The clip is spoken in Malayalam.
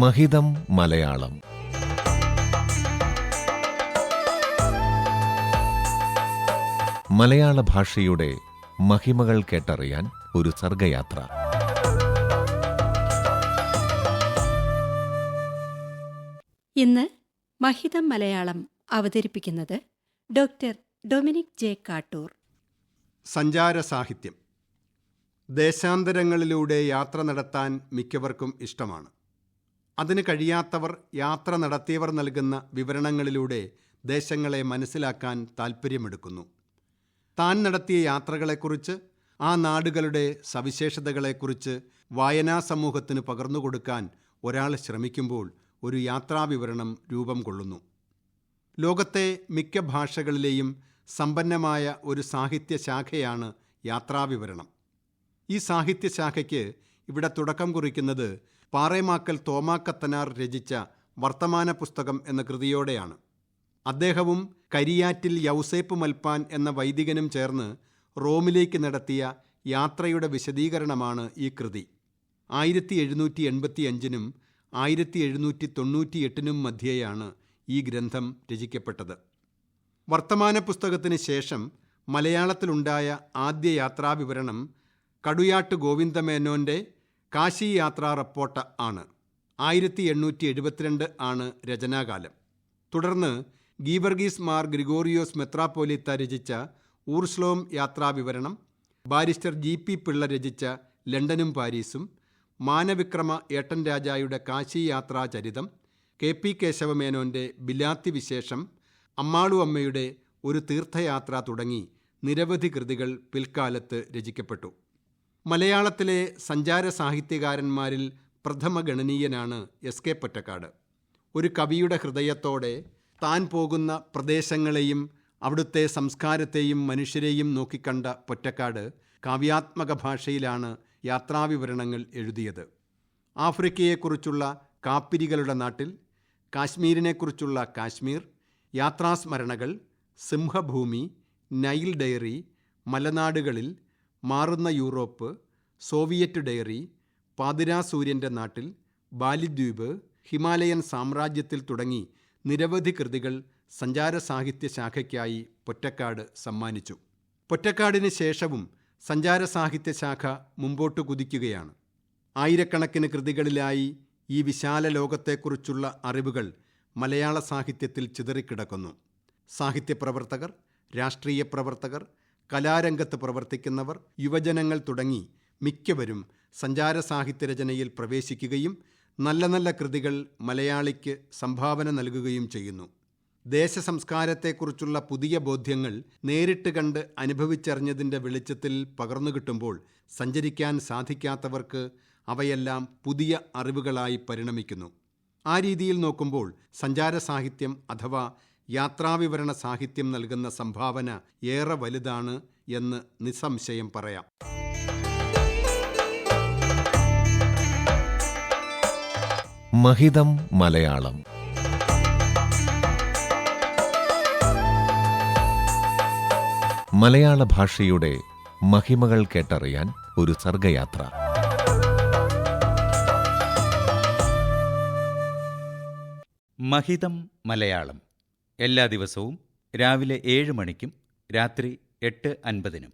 മഹിതം മലയാളം. മലയാള ഭാഷയുടെ മഹിമകൾ കേട്ടറിയാൻ ഒരു സർഗയാത്ര. ഇന്ന് മഹിതം മലയാളം അവതരിപ്പിക്കുന്നത് ഡോക്ടർ ഡൊമിനിക് ജെ കാട്ടൂർ. സഞ്ചാര സാഹിത്യം. ദേശാന്തരങ്ങളിലൂടെ യാത്ര നടത്താൻ മിക്കവർക്കും ഇഷ്ടമാണ്. അതിന് കഴിയാത്തവർ യാത്ര നടത്തിയവർ നൽകുന്ന വിവരണങ്ങളിലൂടെ ദേശങ്ങളെ മനസ്സിലാക്കാൻ താൽപ്പര്യമെടുക്കുന്നു. താൻ നടത്തിയ യാത്രകളെക്കുറിച്ച് ആ നാടുകളുടെ സവിശേഷതകളെക്കുറിച്ച് വായനാ സമൂഹത്തിന് പകർന്നുകൊടുക്കാൻ ഒരാൾ ശ്രമിക്കുമ്പോൾ ഒരു യാത്രാവിവരണം രൂപം കൊള്ളുന്നു. ലോകത്തെ മിക്ക ഭാഷകളിലെയും സമ്പന്നമായ ഒരു സാഹിത്യ ശാഖയാണ് യാത്രാവിവരണം. ഈ സാഹിത്യശാഖയ്ക്ക് ഇവിടെ തുടക്കം കുറിക്കുന്നത് പാറേമാക്കൽ തോമാക്കത്തനാർ രചിച്ച വർത്തമാന പുസ്തകം എന്ന കൃതിയോടെയാണ്. അദ്ദേഹവും കരിയാറ്റിൽ യൗസേപ്പ് മൽപ്പാൻ എന്ന വൈദികനും ചേർന്ന് റോമിലേക്ക് നടത്തിയ യാത്രയുടെ വിശദീകരണമാണ് ഈ കൃതി. ആയിരത്തി എഴുന്നൂറ്റി എൺപത്തി അഞ്ചിനും ആയിരത്തി എഴുന്നൂറ്റി തൊണ്ണൂറ്റി എട്ടിനും മധ്യേയാണ് ഈ ഗ്രന്ഥം രചിക്കപ്പെട്ടത്. വർത്തമാന പുസ്തകത്തിന് ശേഷം മലയാളത്തിലുണ്ടായ ആദ്യ യാത്രാവിവരണം കടുയാട്ട് ഗോവിന്ദമേനോന്റെ കാശി യാത്രാ റിപ്പോർട്ട് ആണ്. ആയിരത്തി എണ്ണൂറ്റി എഴുപത്തിരണ്ട് ആണ് രചനാകാലം. തുടർന്ന് ഗീവർഗീസ് മാർ ഗ്രിഗോറിയോസ് മെത്രാപ്പോലിത്ത രചിച്ച ഊർസ്ലോം യാത്രാവിവരണം ബാരിസ്റ്റർ ജി പി പിള്ള രചിച്ച ലണ്ടനും പാരീസും മാനവിക്രമ ഏട്ടൻ രാജായുടെ കാശി യാത്രാ ചരിതം കെ പി കേശവമേനോന്റെ ബിലാത്തി വിശേഷം അമ്മാളു അമ്മയുടെ ഒരു തീർത്ഥയാത്ര തുടങ്ങി നിരവധി കൃതികൾ പിൽക്കാലത്ത് രചിക്കപ്പെട്ടു. മലയാളത്തിലെ സഞ്ചാര സാഹിത്യകാരന്മാരിൽ പ്രഥമ ഗണനീയനാണ് എസ് കെ പൊറ്റക്കാട്. ഒരു കവിയുടെ ഹൃദയത്തോടെ താൻ പോകുന്ന പ്രദേശങ്ങളെയും അവിടുത്തെ സംസ്കാരത്തെയും മനുഷ്യരെയും നോക്കിക്കണ്ട പൊറ്റക്കാട് കാവ്യാത്മക ഭാഷയിലാണ് യാത്രാവിവരണങ്ങൾ എഴുതിയത്. ആഫ്രിക്കയെക്കുറിച്ചുള്ള കാപ്പിരികളുടെ നാട്ടിൽ കാശ്മീരിനെക്കുറിച്ചുള്ള കാശ്മീർ യാത്രാസ്മരണകൾ സിംഹഭൂമി നൈൽ ഡയറി മലനാടുകളിൽ മാറുന്ന യൂറോപ്പ് സോവിയറ്റ് ഡയറി പാതിരാ സൂര്യന്റെ നാട്ടിൽ ബാലിദ്വീപ് ഹിമാലയൻ സാമ്രാജ്യത്തിൽ തുടങ്ങി നിരവധി കൃതികൾ സഞ്ചാര സാഹിത്യ ശാഖയ്ക്കായി പൊറ്റക്കാട് സമ്മാനിച്ചു. പൊറ്റക്കാടിന് ശേഷവും സഞ്ചാര സാഹിത്യ ശാഖ മുമ്പോട്ട് കുതിക്കുകയാണ്. ആയിരക്കണക്കിന് കൃതികളിലായി ഈ വിശാല ലോകത്തെക്കുറിച്ചുള്ള അറിവുകൾ മലയാള സാഹിത്യത്തിൽ ചിതറിക്കിടക്കുന്നു. സാഹിത്യപ്രവർത്തകർ രാഷ്ട്രീയ പ്രവർത്തകർ കലാരംഗത്ത് പ്രവർത്തിക്കുന്നവർ യുവജനങ്ങൾ തുടങ്ങി മിക്കവരും സഞ്ചാര സാഹിത്യ രചനയിൽ പ്രവേശിക്കുകയും നല്ല നല്ല കൃതികൾ മലയാളിക്ക് സംഭാവന നൽകുകയും ചെയ്യുന്നു. ദേശസംസ്കാരത്തെക്കുറിച്ചുള്ള പുതിയ ബോധ്യങ്ങൾ നേരിട്ട് കണ്ട് അനുഭവിച്ചറിഞ്ഞതിന്റെ വെളിച്ചത്തിൽ പകർന്നു കിട്ടുമ്പോൾ സഞ്ചരിക്കാൻ സാധിക്കാത്തവർക്ക് അവയെല്ലാം പുതിയ അറിവുകളായി പരിണമിക്കുന്നു. ആ രീതിയിൽ നോക്കുമ്പോൾ സഞ്ചാര സാഹിത്യം അഥവാ യാത്രാവിവരണ സാഹിത്യം നൽകുന്ന സംഭാവന ഏറെ വലുതാണ് എന്ന് നിസ്സംശയം പറയാം. മഹിതം മലയാളം. മലയാള ഭാഷയുടെ മഹിമകൾ കേട്ടറിയാൻ ഒരു സർഗയാത്ര. മഹിതം മലയാളം. എല്ലാ ദിവസവും രാവിലെ ഏഴ് മണിക്കും രാത്രി എട്ട് അൻപതിനും.